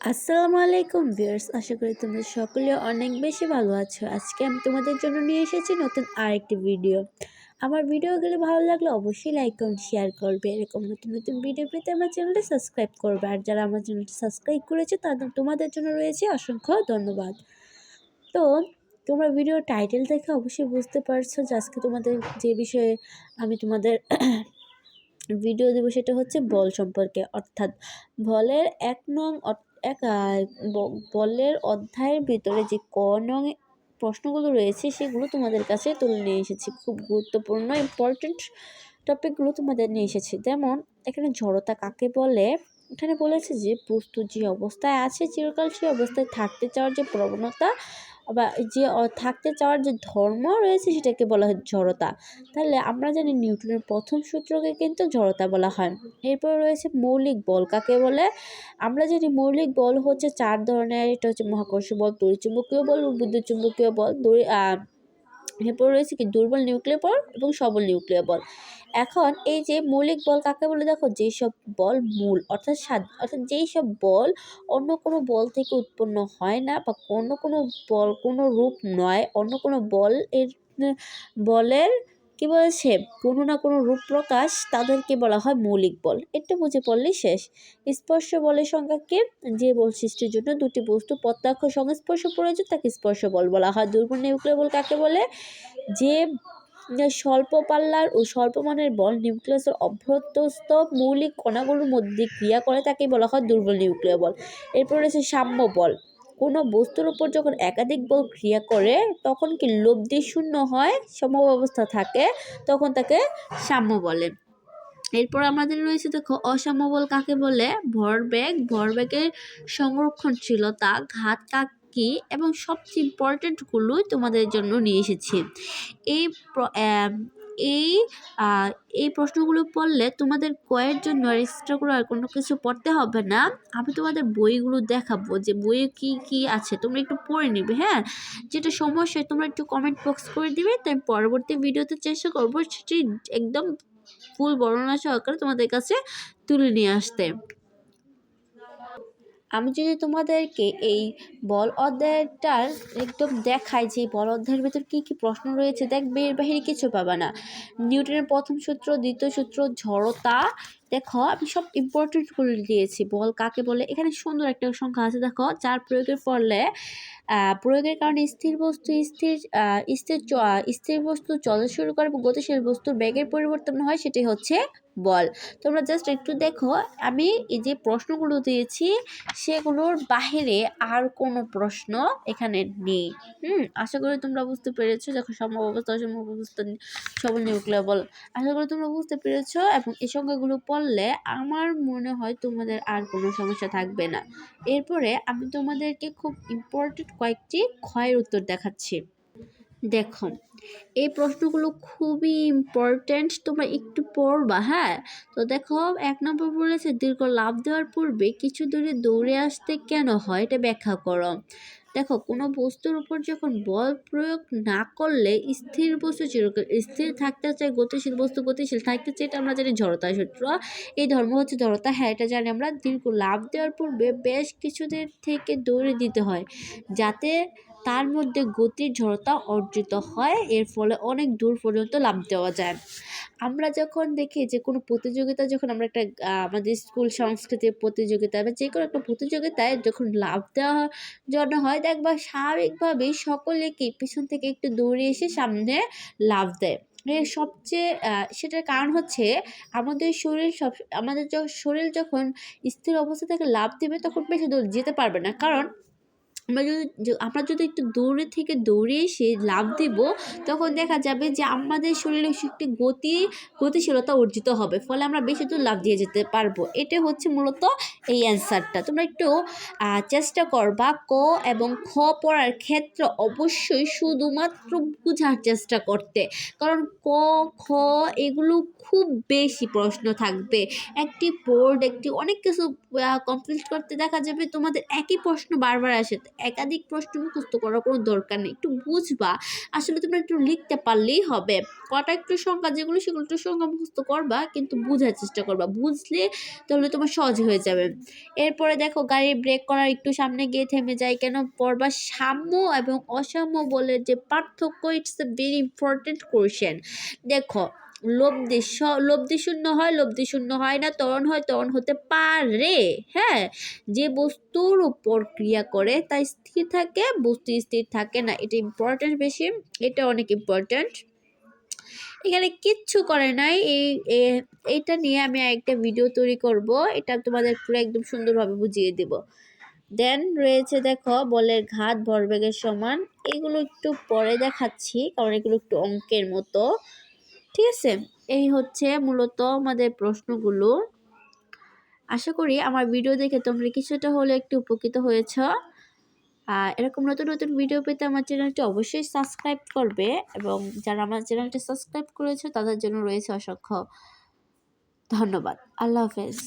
আসসালামু আলাইকুম ভিউয়ার্স, আশা করি তোমরা সকলে অনেক বেশি ভালো আছো। আজকে আমি তোমাদের জন্য নিয়ে এসেছি নতুন আরেকটি ভিডিও। আমার ভিডিওগুলো ভালো লাগলে অবশ্যই লাইক কমেন্ট শেয়ার করবে। এরকম নতুন নতুন ভিডিও পেতে আমার চ্যানেলটি সাবস্ক্রাইব করবে। আর যারা আমার চ্যানেলটি সাবস্ক্রাইব করেছে, তাদের তোমাদের জন্য রয়েছে অসংখ্য ধন্যবাদ। তো, তোমরা ভিডিও টাইটেল দেখে অবশ্যই বুঝতে পারছ যে আজকে তোমাদের যে বিষয়ে আমি তোমাদের ভিডিও দেবো সেটা হচ্ছে বল সম্পর্কে। অর্থাৎ বলের এক নং এক বলের অধ্যায়ের ভিতরে যে ক নং প্রশ্নগুলো রয়েছে, সেগুলো তোমাদের কাছে তুলে নিয়ে এসেছি। খুব গুরুত্বপূর্ণ ইম্পর্টেন্ট টপিকগুলো তোমাদের নিয়ে এসেছি। যেমন, এখানে জড়তা কাকে বলে? এখানে বলেছে যে, বস্তু যে অবস্থায় আছে, চিরকাল সেই অবস্থায় থাকতে চাওয়ার যে প্রবণতা বা যে থাকতে চাওয়ার যে ধর্ম রয়েছে সেটাকে বলা হয় জড়তা। তাহলে আমরা জানি নিউটনের প্রথম সূত্রকে কিন্তু জড়তা বলা হয়। এরপর রয়েছে মৌলিক বল। কাকে বলে? আমরা জানি মৌলিক বল হচ্ছে চার ধরনের। এটা হচ্ছে মহাকর্ষ বল, তড়িৎচুম্বকীয় বল বিদ্যুৎ চুম্বকীয় বল। এরপর রয়েছে কি? দুর্বল নিউক্লিয় বল এবং সবল নিউক্লিয় বল এখন এই যে মৌলিক বল কাকে বলে? দেখো যেসব বল মূল, অর্থাৎ সাদ, অর্থাৎ যেই সব বল অন্য কোনো বল থেকে উৎপন্ন হয় না বা অন্য কোনো বল কোনো রূপ নয়, অন্য কোনো বল এর, বলের কী বলেছে? কোনো না কোনো রূপ প্রকাশ তাদেরকে বলা হয় মৌলিক বল। এটা বুঝে পড়লেই শেষ। স্পর্শ বলের সংখ্যা কি? যে বল সৃষ্টির জন্য দুটি বস্তু প্রত্যক্ষ সংস্পর্শ প্রয়োজন, তাকে স্পর্শ বল বলা হয়। দুর্বল নিউক্লিয় বল কাকে বলে? যে স্বল্প পাল্লার ও স্বল্প মানের বল নিউক্লিয়াসের অভ্যন্তস্থ মৌলিক কণাগুলোর মধ্যে ক্রিয়া করে, তাকে বলা হয় দুর্বল নিউক্লিয় বল। এরপর রয়েছে সাম্য বল। কোনো বস্তুর উপর যখন একাধিক বল ক্রিয়া করে, তখন কি লব্ধি শূন্য হয়? সমব্যবস্থা থাকে, তখন তাকে সাম্য বলে। এরপর আমাদের রয়েছে দেখো, অসাম্য বল কাকে বলে? ভরবেগ। ভরবেগের সংরক্ষণশীলতা, ঘাত কাক কি এবং সবচেয়ে ইম্পর্টেন্টগুলোই তোমাদের জন্য নিয়ে এসেছি। এই এই এই প্রশ্নগুলো পড়লে তোমাদের কয়ের জন্য এক্সট্রা করে আর কোনো কিছু পড়তে হবে না। আমি তোমাদের বইগুলো দেখাবো যে বইয়ে কি কি আছে, তোমরা একটু পড়ে নিবে হ্যাঁ? যেটা সমস্যা তোমরা একটু কমেন্ট বক্স করে দিবে তাই পরবর্তী ভিডিওতে চেষ্টা করব সেটি একদম ফুল বর্ণনা সহকারে তোমাদের কাছে তুলে নিয়ে আসতে। আমি যদি তোমাদেরকে এই বল অধ্যায়টার একদম দেখাই যে বল অধ্যায়ের ভেতর কী কী প্রশ্ন রয়েছে দেখবে এর বাহিরে কিছু পাবা না। নিউটনের প্রথম সূত্র, দ্বিতীয় সূত্র, ঝড়তা দেখো, আমি সব ইম্পর্টেন্ট করে দিয়েছি। বল কাকে বলে? এখানে সুন্দর একটা সংখ্যা আছে, দেখো, যার প্রয়োগের ফলে প্রয়োগের কারণে স্থির বস্তু, স্থির স্থির স্থির বস্তু চলতে শুরু করে এবং গতিশীল বস্তুর বেগের পরিবর্তন হয় সেটি হচ্ছে বল। তোমরা জাস্ট একটু দেখো, আমি এই যে প্রশ্নগুলো দিয়েছি, সেগুলোর বাহিরে আর কোনো প্রশ্ন এখানে নেই। হুম, আশা করি তোমরা বুঝতে পেরেছ। যখন সম্ভব অবস্থা, অসম্ভব অবস্থা, সবল নিউক্লিয়ার বল। আশা করি তোমরা বুঝতে পেরেছ এবং এই সংখ্যাগুলো পড়লে আমার মনে হয় তোমাদের আর কোনো সমস্যা থাকবে না। এরপরে আমি তোমাদেরকে খুব ইম্পর্টেন্ট কয়েকটি ক্ষয়ের উত্তর দেখাচ্ছি। দেখো, এই প্রশ্নগুলো খুবই ইম্পর্ট্যান্ট তোমরা একটু পড়বা হ্যাঁ? তো দেখো, এক নম্বর বলেছে, দীর্ঘ লাভ দেওয়ার পূর্বে কিছু দূরে দৌড়ে আসতে কেন হয়? এটা ব্যাখ্যা করো। দেখো, কোনো বস্তুর উপর যখন বল প্রয়োগ না করলে স্থির বস্তু চিরকাল স্থির থাকতে চাই গতিশীল বস্তু গতিশীল থাকতে চাই এটা আমরা জানি জড়তা সূত্র। এই ধর্ম হচ্ছে জড়তা হ্যাঁ এটা জানি আমরা। দীর্ঘ লাভ দেওয়ার পূর্বে বেশ কিছুদের থেকে দৌড়ে দিতে হয়, যাতে তার মধ্যে গতির ঝড়তা অর্জিত হয়, এর ফলে অনেক দূর পর্যন্ত লাভ দেওয়া যায়। আমরা যখন দেখি যে কোনো প্রতিযোগিতা যখন আমরা একটা আমাদের স্কুল সংস্কৃতির প্রতিযোগিতা বা যে কোনো একটা প্রতিযোগিতায় যখন লাভ দেওয়া জন্য হয়, দেখবা স্বাভাবিকভাবেই সকলে কি পিছন থেকে একটু দৌড়ে এসে সামনে লাভ দেয়। সবচেয়ে সেটার কারণ হচ্ছে আমাদের শরীর সব, আমাদের যখন শরীর যখন স্থির অবস্থা থেকে লাভ দেবে তখন বেশি দূর যেতে পারবে না। কারণ আমরা যদি আমরা যদি একটু দৌড়ে থেকে দৌড়ে এসে লাভ দেব, তখন দেখা যাবে যে আমাদের শরীরে একটি গতি, গতিশীলতা অর্জিত হবে। ফলে আমরা বেশি দূর লাভ দিয়ে যেতে পারব। এটা হচ্ছে মূলত এই অ্যান্সারটা। তোমরা একটু চেষ্টা করবা ক এবং খ পড়ার ক্ষেত্রে অবশ্যই শুধুমাত্র বোঝার চেষ্টা করতে। কারণ ক, খ এগুলো খুব বেশি প্রশ্ন থাকবে। একটি বোর্ড, একটি অনেক কিছু কমপ্লিট করতে দেখা যাবে তোমাদের একই প্রশ্ন বারবার আসে। একাধিক প্রশ্ন মুখস্থ করার কোনো দরকার নেই। একটু বুঝবা, আসলে তোমরা একটু লিখতে পারলেই হবে। কটা একটু সংখ্যা যেগুলো, সেগুলো একটু সংখ্যা মুখস্থ করবা, কিন্তু বোঝার চেষ্টা করবা। বুঝলে তাহলে তোমার সহজ হয়ে যাবে। এরপরে দেখো, গাড়ি ব্রেক করার একটু সামনে গিয়ে থেমে যায় কেন? পড়বা সাম্য এবং অসাম্য বলে যে পার্থক্য it's a very important question দেখো লব্ধি স শূন্য হয় লব্ধি শূন্য হয় না তরণ হয় তরণ হতে পারে। হ্যাঁ যে বস্তুর উপর ক্রিয়া করে তা স্থির থাকে, বস্তু স্থির থাকে না। এটা ইম্পর্টেন্ট বেশি, এটা অনেক ইম্পর্টেন্ট এখানে কিচ্ছু করে নাই, এই এইটা নিয়ে আমি একটা ভিডিও তৈরি করব, এটা তোমাদের পুরো একদম সুন্দরভাবে বুঝিয়ে দেব। দেন রয়েছে দেখো, বলের ঘাত ভরবেগের সমান, এগুলো একটু পরে দেখাচ্ছি, কারণ এগুলো একটু অঙ্কের মতো। ঠিক আছে? এই হচ্ছে মূলত আমাদের প্রশ্নগুলো। আশা করি আমার ভিডিও দেখে তোমরা কিছুটা হলে একটু উপকৃত হয়েছ। এরকম নতুন নতুন ভিডিও পেতে আমার চ্যানেলটি অবশ্যই সাবস্ক্রাইব করবে এবং যারা আমার চ্যানেলটি সাবস্ক্রাইব করেছে তাদের জন্য রয়েছে অসংখ্য ধন্যবাদ। আল্লাহ হাফেজ।